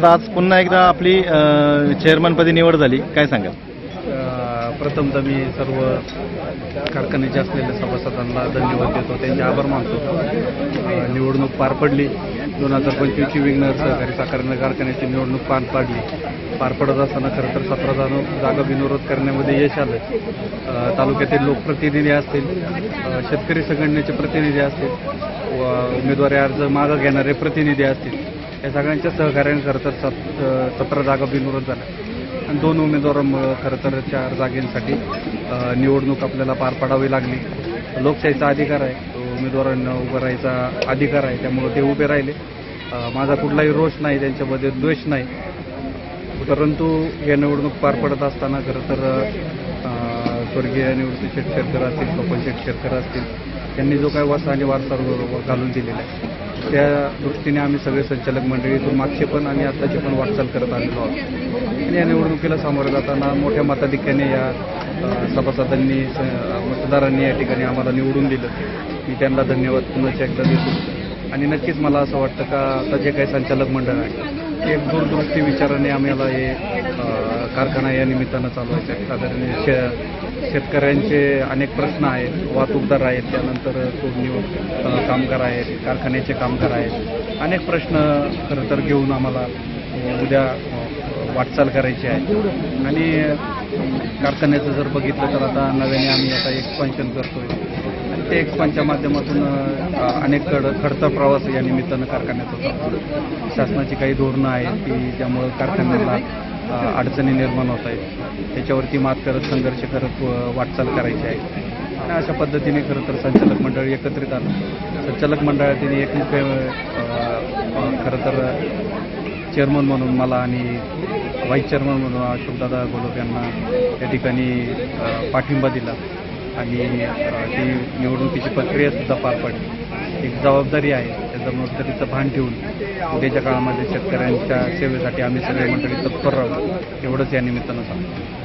आता आज पुन्हा एकदा आपली चेअरमनपदी निवड झाली. काय सांगाल? प्रथमतः मी सर्व कारखान्याचे असलेल्या सभासदांना धन्यवाद देतो. त्यांचे आभार मानतो. निवडणूक पार पडली. दोन हजार पंचवीसची विघ्नर सहकारी साखर कारखान्याची निवडणूक पार पाडली. पार पडत असताना खरं तर सतरा जाणू जागा बिनविरोध करण्यामध्ये यश आलं. तालुक्यातील लोकप्रतिनिधी असतील शेतकरी संघटनेचे प्रतिनिधी असतील व उमेदवारी अर्ज मागं घेणारे प्रतिनिधी असतील या सगळ्यांच्या सहकार्याने खरं तर सत सतरा जागा बिनविरोध झाल्या. आणि दोन उमेदवारांमुळं खरं तर चार जागेंसाठी निवडणूक आपल्याला पार पाडावी लागली. लोकशाहीचा अधिकार आहे. उमेदवारांना उभं राहायचा अधिकार आहे. त्यामुळं ते उभे राहिले. माझा कुठलाही रोष नाही. त्यांच्यामध्ये द्वेष नाही. परंतु या निवडणूक पार पडत असताना खरं तर स्वर्गीय निवृत्ती शेटशेरकर असतील कपल शेटशेरकर असतील त्यांनी जो काय वासा आणि वारसा घालून दिलेला आहे. त्या दृष्टीने आम्ही सगळे संचालक मंडळीतून मागचे पण आणि आत्ताचे पण वाटचाल करत आलेलो आहोत. आणि या निवडणुकीला सामोरं जाताना मोठ्या मताधिक्याने या सभासदांनी मतदारांनी या ठिकाणी आम्हाला निवडून दिलं. मी त्यांना धन्यवाद पुन्हा एकदा देतो. आणि नक्कीच मला असं वाटतं का आता जे काही संचालक मंडळ आहे एक दूरदृष्टी विचाराने आम्हाला हे कारखाना या निमित्तानं चालवायचं आहे. साधारण शे शेतकऱ्यांचे अनेक प्रश्न आहेत. वाहतूकदार आहेत. त्यानंतर तोडणी कामगार आहेत. कारखान्याचे कामगार आहेत. अनेक प्रश्न खरं तर घेऊन आम्हाला उद्या वाटचाल करायची आहे. आणि कारखान्याचं जर बघितलं तर आता नव्याने आम्ही आता एक्सपान्शन करतोय. आणि ते एक्सपानच्या माध्यमातून अनेक कड खडतर प्रवास या निमित्तानं कारखान्याचा शासनाची काही धोरणं आहेत की त्यामुळं कारखान्याला अडचणी निर्माण होत आहेत. त्याच्यावरती मात करत संघर्ष करत वाटचाल करायची आहे. आणि अशा पद्धतीने खरं तर संचालक मंडळ एकत्रित आलं. संचालक मंडळातील एक मुख्य खरं तर चेअरमन म्हणून मला आणि व्हाईस चेअरमन म्हणून अशोकदादा गोलोक यांना या ठिकाणी पाठिंबा दिला. आणि ती निवडणुकीची प्रक्रियासुद्धा पार पडली. एक जबाबदारी आहे त्या जबाबदारीचं भान ठेवून उद्याच्या काळामध्ये शेतकऱ्यांच्या सेवेसाठी आम्ही सगळे मंडळी तत्पर राहू एवढंच या निमित्तानं सांगतो.